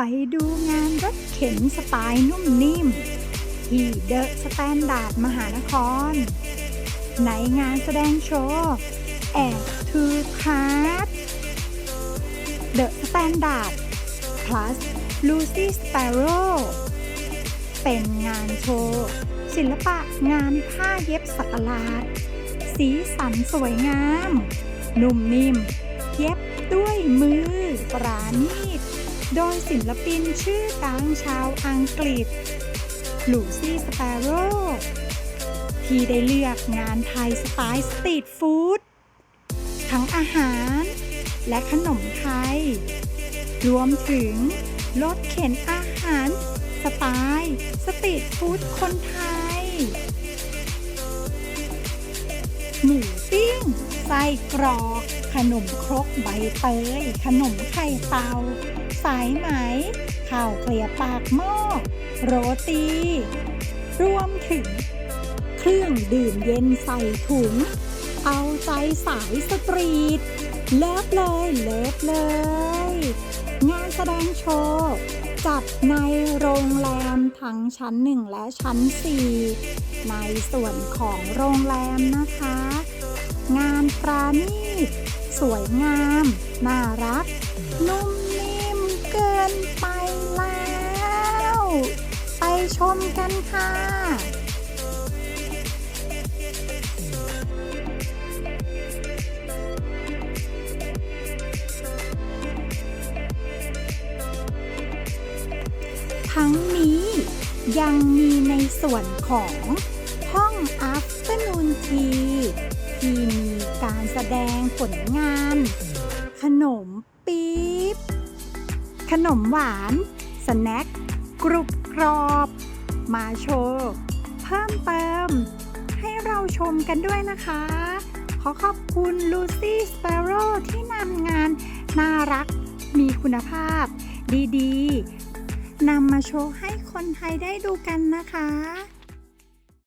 ไปดูงานรถเข็นสไตล์นุ่มนิ่ม ที่เดอะสแตนดาร์ดมหานคร ในงานแสดงโชว์แอดทูคาร์ดเดอะสแตนดาร์ด plus Lucy Sparrow เป็นงานโชว์ศิลปะงานผ้าเย็บสักลาด สีสันสวยงาม นุ่มนิ่ม เย็บด้วยมือปราณีต โดยศิลปินชื่อดังชาวอังกฤษ ลูซี่สเปโร่ที่ได้เลือกงานไทยสไตล์สตรีทฟู้ดทั้งอาหารและขนมไทย รวมถึงรถเข็นอาหารสไตล์สตรีทฟู้ดคนไทย หมูปิ้ ไส้กรอกขนมครกใบเตย ขนมไข่เตา สายไหม ข้าวเกลียบปากหม้อ โรตี รวมถึง เครื่องดื่มเย็นใส่ถุง เอาใจสายสตรีท เลิฟเลยเลิฟเลย งานแสดงโชว์จัดในโรงแรมทั้งชั้น 1 และชั้น 4 ในส่วนของโรงแรมนะคะ ราณีตสวยงาม น่ารัก นุ่มนิ่มเกินไปแล้ว ไปชมกันค่ะทั้งนี้ยังมีในส่วนของห้อง Afternoon Tea ที่มี การแสดงผลงาน ขนมปี๊บ ขนมหวาน สแน็คกรุบกรอบ มาโชว์เพิ่มเติม ให้เราชมกันด้วยนะคะ ขอขอบคุณ Lucy Sparrow ที่นำงานน่ารักมีคุณภาพ ดีๆนำมาโชว์ให้คนไทยได้ดูกันนะคะ